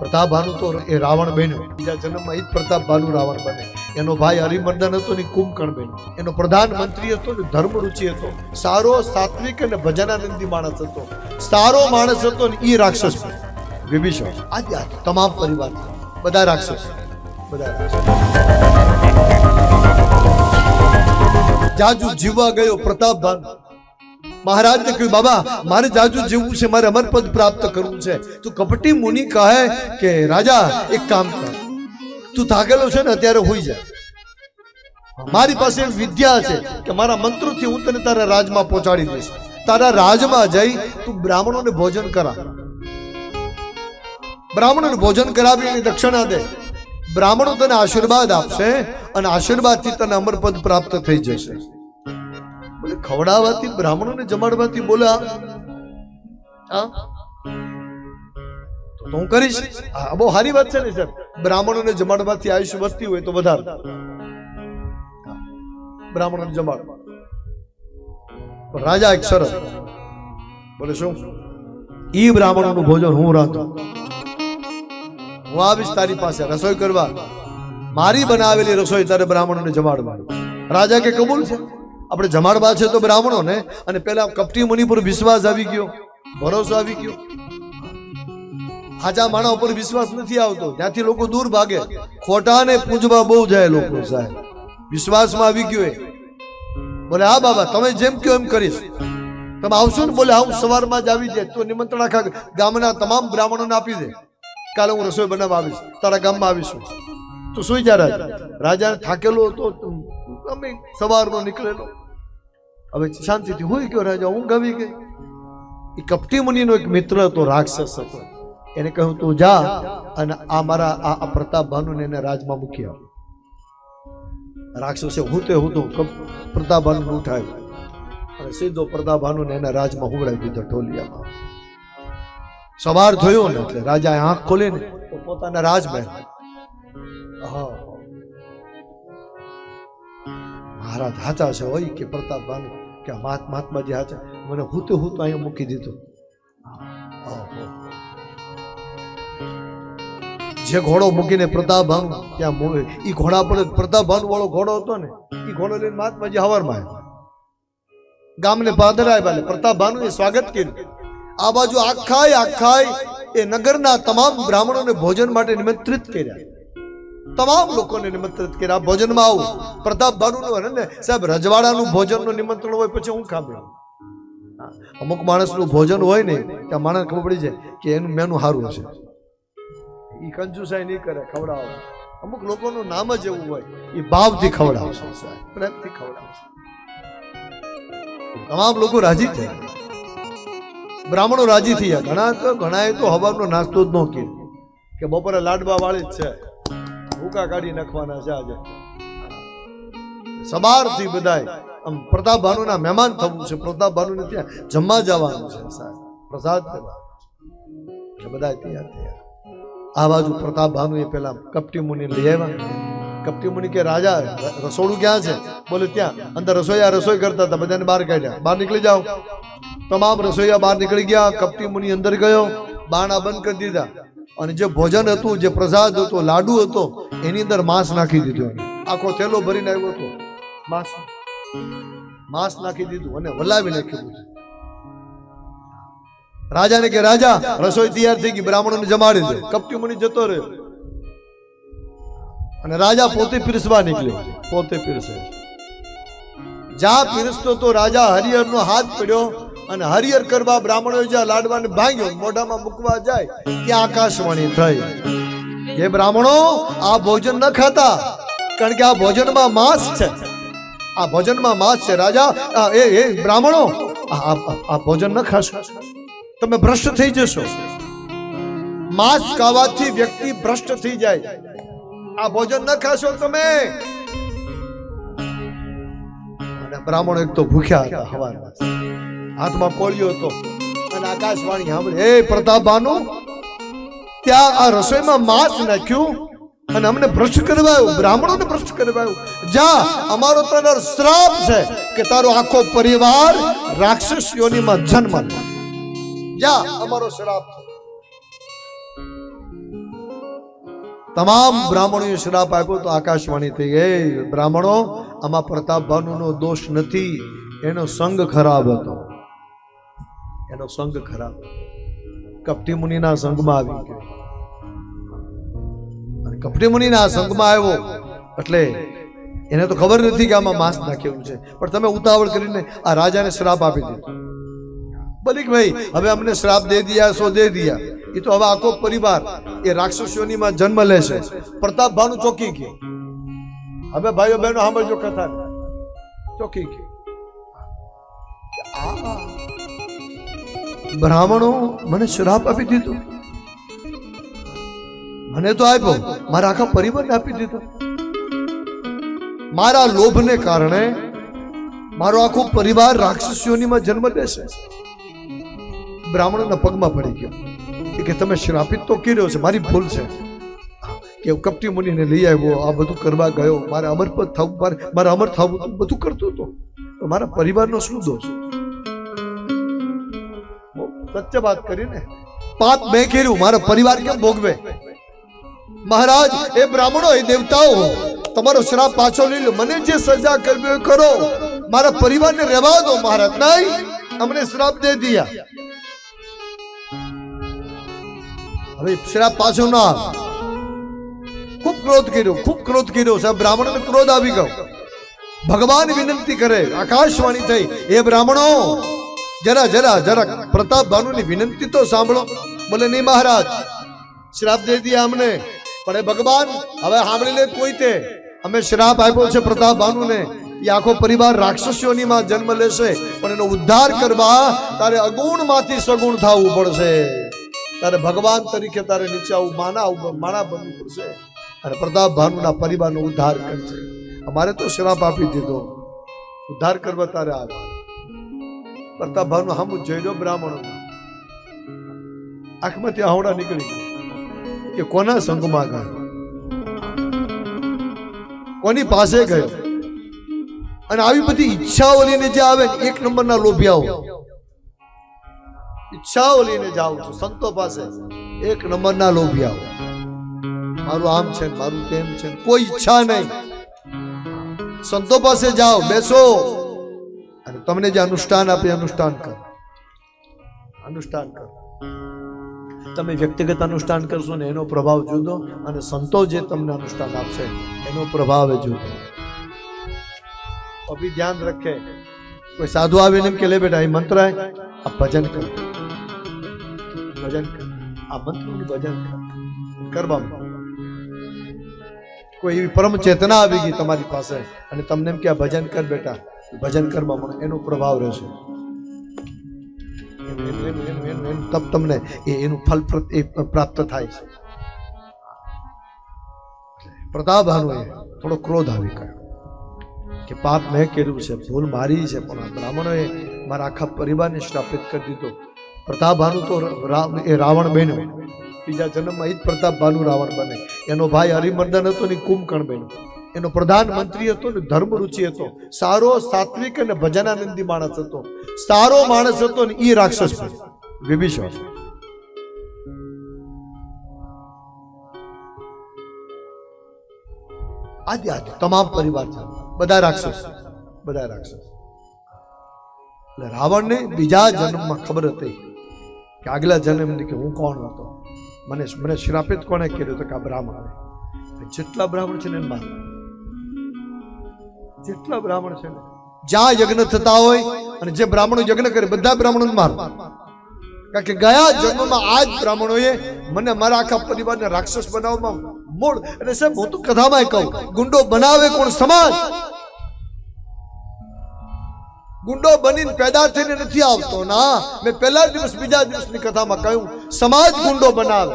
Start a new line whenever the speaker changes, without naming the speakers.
પ્રતાપ ભાનુ તો એ રાવણ બન્યો. બીજા જન્મમાં એ જ પ્રતાપ ભાનુ રાવણ બને. એનો ભાઈ હરિમર્દન હતો ને કુંભકર્ણ બન્યો એનો પ્રધાનમંત્રી હતો ને ધર્મરુચિ હતો. સારો સાત્વિક અને ભજનાનંદી માણસ હતો. સારો માણસ હતો ને એ રાક્ષસ વિભીષણ. આજે તમામ પરિવાર. બધા રાક્ષસ. બધા રાક્ષસ. જાજુ જીવવા ગયો પ્રતાપ ભાનુ મહારાજને કહ્યું, બાબા, મારે જાજુ જીવવું છે, મારે અમરપદ પ્રાપ્ત કરવું છે. તો કપટી મુનિ કહે કે, રાજા, એક કામ કર. તું થાકેલો છે ને, અત્યારે હોઈ જાય મારી પાસે વિદ્યા છે કે મારા મંત્રોથી હું તને તારા રાજમાં પહોંચાડી દઈશ. તારા રાજમાં જઈ તું બ્રાહ્મણોને ભોજન કરા. બ્રાહ્મણોને ભોજન કરાવી એની દક્ષિણા દે. બ્રાહ્મણો તને આશીર્વાદ આપશે અને આશીર્વાદથી તને અમરપદ પ્રાપ્ત થઈ જશે. ખવડાવવાથી, બ્રાહ્મણોને જમાડવાથી બોલા, હા? કરીશ. હા, બહુ સારી વાત છે ને સર બ્રાહ્મણોને જમાડવાથી આયુષ્ય વધતી હોય તો વધારે. બ્રાહ્મણોને જમાડ. રાજા, એક સરસ બોલે શું? ઈ બ્રાહ્મણોનું ભોજન હું રાંધું હું આવીશ તારી પાસે રસોઈ કરવા. મારી બનાવેલી રસોઈ તારે બ્રાહ્મણોને જમાડવાની. રાજા કે કબૂલ છે? આપણે જમાડવા છે તો બ્રાહ્મણોને અને પેલા કપટી મુનિ પર વિશ્વાસ આવી ગયો. ભરોસો આવી ગયો. હાજા માણા ઉપર વિશ્વાસ નથી આવતો. ત્યાંથી લોકો દૂર ભાગે. ખોટાને પૂંજવા બહુ જાય લોકો સાહેબ. વિશ્વાસમાં આવી ગયો બોલે, હા બાબા, તમે જેમ કહો એમ કરીશ. તમે આવશો ને, બોલે, હું સવારમાં જ આવી જાય. તો નિમંત્રણ આખા ગામના તમામ બ્રાહ્મણોને આપી દે. કાલે હું રસોઈ બનાવવા આવીશ. તારા ગામમાં આવીશું તો સુઈ જા રાજા રાજા થાકેલો હતો. અમે સવારનો નીકળેલો. હવે શાંતિથી હોય ગયો રાજા, ઊંઘ આવી ગઈ. એ કપટી મુનિનો એક મિત્ર હતો, રાક્ષસ હતો. એને કહ્યું, તું જા અને આ મારા, આ પ્રતાપ ભાનુને એને રાજમાં મૂકી આવ. રાક્ષસે હું તે હું તો પ્રતાપ ભાનુ ઉઠાવ્યો અને સીધો પ્રતાપ ભાનુને એને રાજમાં હુવડાવી દીધો ઢોલિયામાં. સવાર થયો ને એટલે રાજાએ આંખ ખોલીને પોતાના રાજમાં હા મહારાજ હાચા છે હોય કે પ્રતાપ ભાનુ કે મહાત, મહાત્માજી હાચા. મને હું તો હું તો અહીંયા મૂકી દીધું. જે ઘોડો મૂકીને પ્રતાપ ભાનુ ત્યાં એ ઘોડા પર પ્રતાપ ભાનુ વાળો ઘોડો હતો ને એ ઘોડો લઈને મહાત્માજી હવારમાં આવ્યો. ગામને પાદર આવ્યા પ્રતાપ ભાનુએ સ્વાગત કર્યું. આ બાજુ આખાય આખાય એ નગરના તમામ બ્રાહ્મણોને ભોજન માટે નિમંત્રિત કર્યા. તમામ લોકોને નિમંત્રિત કર્યા. ભોજનમાં આવું. પ્રતાપ ભાનુનું ને સાહેબ રજવાડાનું ભોજનનું નિમંત્રણ હોય પછી હું ખામે અમુક માણસનું ભોજન હોય ને, ત્યાં માણસ ખબર પડી જાય કે એનું મેનું સારું હશે. એ કંજુસાઈ નહીં કરે, ખવડાવે. અમુક લોકોનું નામ જ એવું હોય એ ભાવથી ખવડાવશે. સાહેબ પ્રેમથી ખવડાવશે. તમામ લોકો રાજી થયા. બ્રાહ્મણો રાજી થયા. ઘણા તો, ઘણાએ તો હવાનો નાસ્તો જ ન કે બપોરે લાડવા વાળી જ છે. ભૂકા કાઢી નાખવાના છે આજે. સવારથી બધાય આમ પ્રતાપ ભાનુના મહેમાન થવું છે. પ્રતાપ ભાનુને ત્યાં જમવા જવાનું છે સાહેબ. પ્રસાદ કરવા કે બધા તૈયાર થયા. આ બાજુ પ્રતાપ ભાનુ એ પેલા કપટી મુનિ લઈ આવ્યા. કપટી મુનિ કે, રાજા, રસોડું ક્યાં છે? બોલે, ત્યાં. અંદર રસોઈયા રસોઈ કરતા હતા. બધાને બહાર કાઢ્યા. બહાર નીકળી જાઓ. તમામ રસોઈયા બહાર નીકળી ગયા. કપટી મુનિ અંદર ગયો. બાણા બંધ કરી દીધા. અને જે ભોજન હતું, જે પ્રસાદ હતો, લાડુ હતો એની અંદર માંસ નાખી દીધું આખો થેલો ભરીને આવ્યો હતો. માંસ. માંસ નાખી દીધું અને વલાવી નાખ્યું રાજાને કે, રાજા, રસોઈ તૈયાર થઈ ગઈ, બ્રાહ્મણોને જમાડી દે. કપટી મુનિ જતો રહ્યો. અને રાજા પોતે પીરસવા નીકળ્યો. પોતે પીરસે. જ્યાં પીરસતો તો રાજા હરિહરનો હાથ પડ્યો અને હરિહર કરવા બ્રાહ્મણો જ્યાં લાડવાને ભાંગ્યો, મોઢામાં મૂકવા જાય, ત્યાં આકાશવાણી થઈ. એ બ્રાહ્મણો, આ ભોજન ન ખાતા. કારણ કે આ ભોજનમાં માંસ છે. આ ભોજનમાં માંસ છે. રાજા એ એ, બ્રાહ્મણો, આ ભોજન ન ખાશો. તમે ભ્રષ્ટ થઈ જશો. માંસ ખાવાથી વ્યક્તિ ભ્રષ્ટ થઈ જાય. આ ભોજન ન ખાશો તમે. બ્રાહ્મણ એક તો ભૂખ્યા હતા હવારમાં. હાથમાં કોળિયો હતો. અને આકાશવાણી સાંભળી, હે પ્રતાપભાનુ ત્યાં આ રસોઈમાં માંસ નાખ્યું અને અમને ભ્રષ્ટ કરવાયું, બ્રાહ્મણોને ભ્રષ્ટ કરવાયું. જા, અમારો તને શ્રાપ છે કે તારો આખો પરિવાર રાક્ષસ જન્મ જા, અમારો શ્રાપ તમામ બ્રાહ્મણોએ શ્રાપ આપ્યો તો આકાશવાણી થઈ ગઈ. બ્રાહ્મણો, આમાં પ્રતાપ ભાનુનો દોષ નથી. એનો સંગ ખરાબ હતો. એનો સંગ ખરાબ કપટી મુનિના સંઘમાં આવી ગયો. કપટી મુનિના સંઘમાં આવ્યો એટલે એને તો ખબર નથી કે આમાં માંસ નાખેલું છે. પણ તમે ઉતાવળ કરીને આ રાજાને શ્રાપ આપી દીધો બલિક ભાઈ, હવે અમને શ્રાપ દે દિયા, સો દે દિયા. એ તો હવે આખો પરિવાર એ રાક્ષસોનીમાં જન્મ લેશે પ્રતાપ ભાનુ ચોકી ગયો. હવે ભાઈઓ બહેનો સાંભળજો કથા. ચોકી ગયો. આ બ્રાહ્મણો મને શ્રાપ આપી દીધો. મને તો આપ્યો, મારા આખા પરિવારને આપી દીધો. મારા લોભને કારણે મારો આખો પરિવાર રાક્ષસીઓનીમાં જન્મ લેશે. બ્રાહ્મણોના પગમાં પડી ગયો કે તમે શ્રાપિત તો કર્યો છે, મારી ભૂલ છે. કે કપટી મુનિને લઈ આવ્યો, આ બધું કરવા ગયો, મારે અમરપદ થવું, મારે મારે અમર થવું, બધું કરતો હતો. મારા પરિવારનો શું દોષ? સત્ય વાત કરીને? પાપ મેં કર્યું, મારો પરિવાર કેમ ભોગવે? મહારાજ, એ બ્રાહ્મણો, એ દેવતાઓ, તમારો શ્રાપ પાછો લઈ લો. મને જે સજા કરવી હોય કરો. મારા પરિવારને રહેવા દો, મહારાજ. નહીં, અમને શ્રાપ દે દિયા. હવે શ્રાપ પાછો ના ખૂબ ક્રોધ કર્યો, ખૂબ ક્રોધ કર્યો. સાહેબ, બ્રાહ્મણને ક્રોધ આવી ગયો. ભગવાન વિનંતી કરે, આકાશવાણી થઈ. એ બ્રાહ્મણો જરા જરા જરા પ્રતાપ ભાનુની વિનંતી તો સાંભળો. બોલે, નહીં મહારાજ, શ્રાપ દે દિયા અમને. પણ એ ભગવાન હવે સાંભળી લે કોઈ તે. અમે શ્રાપ આપ્યો છે પ્રતાપ ભાનુને એ આખો પરિવાર રાક્ષસીઓની માં જન્મ લેશે. પણ એનો ઉદ્ધાર કરવા તારે અગુણમાંથી સગુણ થવું પડશે. તારે ભગવાન તરીકે તારે નીચે આવું માના માણા બનવું પડશે. અને પ્રતાપ ભાનુના પરિવારનો ઉદ્ધાર કરશે અમારે તો શ્રાપ આપી દીધો. ઉદ્ધાર કરવા તારે આવે પ્રતાપ ભાનુ હામું જોઈ લો બ્રાહ્મણો આંખમાંથી આવડા નીકળી ગયા. કે કોના સંઘમાં ગયો? કોની પાસે ગયો? અને આવી બધી ઈચ્છાઓ લઈને જે આવે એક નંબરના લોભિયાઓ. ઈચ્છાઓ લઈને જાઉં છું, સંતો પાસે એક નંબરના લોભિયાઓ. મારું આમ છે મારું તેમ છે કોઈ ઈચ્છા નહીં. સંતો પાસે જાઓ, બેસો. અને તમને જે અનુષ્ઠાન આપે, અનુષ્ઠાન કરો. અનુષ્ઠાન કરો. તમે વ્યક્તિગત અનુષ્ઠાન કરશો ને એનો પ્રભાવ જુદો અને સંતો જે તમને અનુષ્ઠાન આપશે, એનો પ્રભાવ જુદો. અભી ધ્યાન રખે. કોઈ સાધુ આવીને એમ કે, લે બેટા એ મંત્ર આ ભજન કર. ભજન કર. આ મંત્રનું ભજન કર. કરવા કોઈ એવી પરમ ચેતના આવી ગઈ તમારી પાસે અને તમને એમ કે, આ ભજન કર બેટા. ભજન કરવા પણ એનો પ્રભાવ રહેશે. તપ તમને એનું ફલ પ્રાપ્ત થાય છે. પ્રતાપભાનો એ થોડો ક્રોધ આવી ગયો. કે પાપ મેં કર્યું છે, ભૂલ મારી છે, પણ આ બ્રાહ્મણોએ મારા આખા પરિવારને શ્રાપિત કરી દીધો. પ્રતાપભાનુ તો એ રાવણ બન્યો. બીજા જન્મમાં એ જ પ્રતાપભાનુ રાવણ બને. એનો ભાઈ હરિમર્દન હતો ને કુંભકર્ણ બન્યો. એનો પ્રધાનમંત્રી હતો ને ધર્મ રુચિ હતો. સારો સાત્વિક અને ભજનાનંદી માણસ હતો. સારો માણસ હતો ને એ રાક્ષસ વિભીષણ. આજે આજે તમામ પરિવાર છે. બધા રાક્ષસ બધા રાક્ષસ. એટલે રાવણને બીજા જન્મમાં ખબર હતી કે આગલા જન્મની કે હું કોણ હતો. મને મને શ્રાપિત કોણે કર્યું તો કે આ બ્રાહ્મણ. જેટલા બ્રાહ્મણ છે ને એને માર જેટલા બ્રાહ્મણ છે જ્યાં યજ્ઞ થતા હોય અને જે બ્રાહ્મણો યજ્ઞ કરે, બધા બ્રાહ્મણો માર કારણ કે ગયા જન્મમાં આ જ બ્રાહ્મણોએ મને મારા આખા પરિવારને રાક્ષસ બનાવવામાં મૂળ. અને સાહેબ, હું તો કથામાં કહું, ગુંડો બનાવે કોણ સમાજ? ગુંડો બનીને પેદા થઈને નથી આવતો. ના, મેં પહેલા દિવસ બીજા દિવસની કથામાં કહ્યું, સમાજ ગુંડો બનાવે.